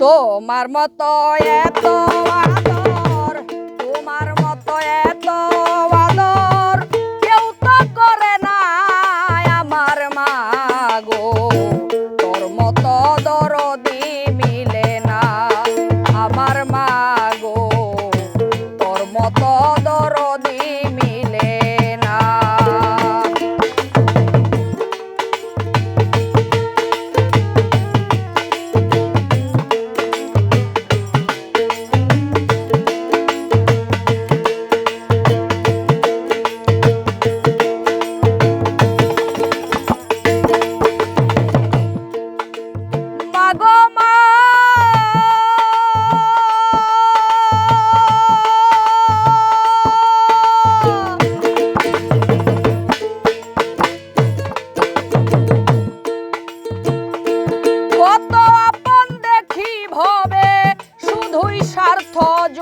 তোমার মতো এত আদর, তোমার মতো এত আদর, কেউ তো করে না আমার মা গো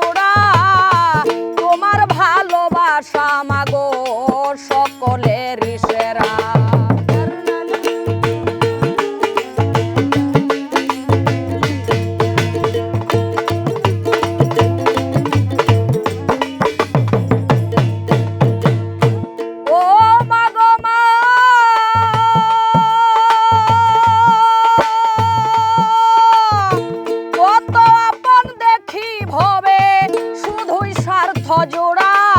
ছোড়া ভজরা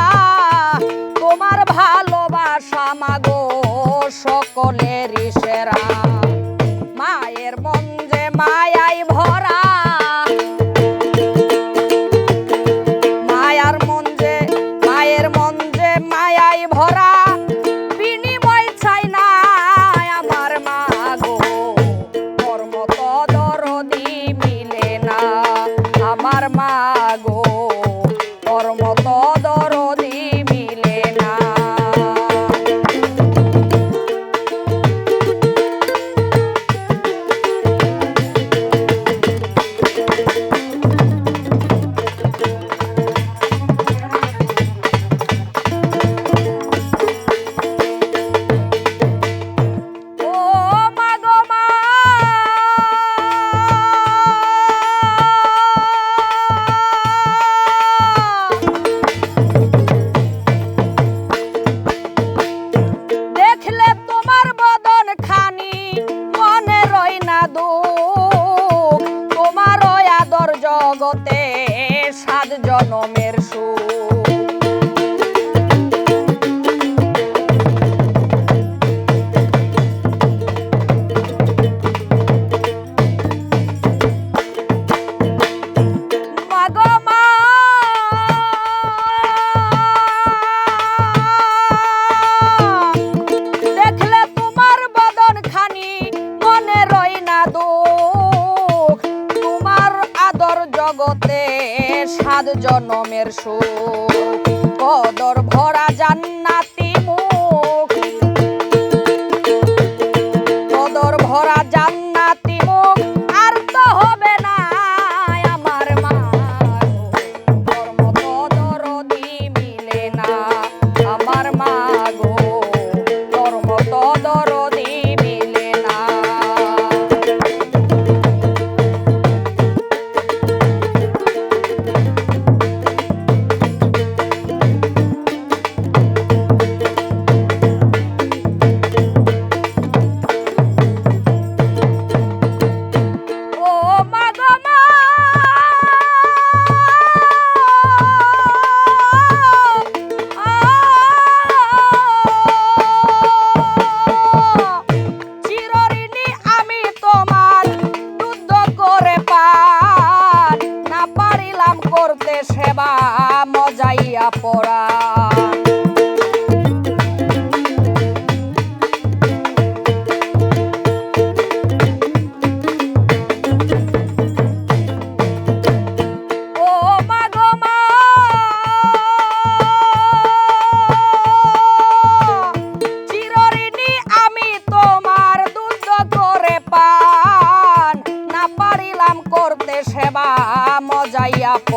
জনমের সুখ জনমের শোক কদর ভরা জান্নাতি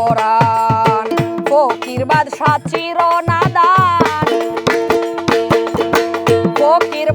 কোরআন ফকির বাদশাহ চিরনাদান। ফকির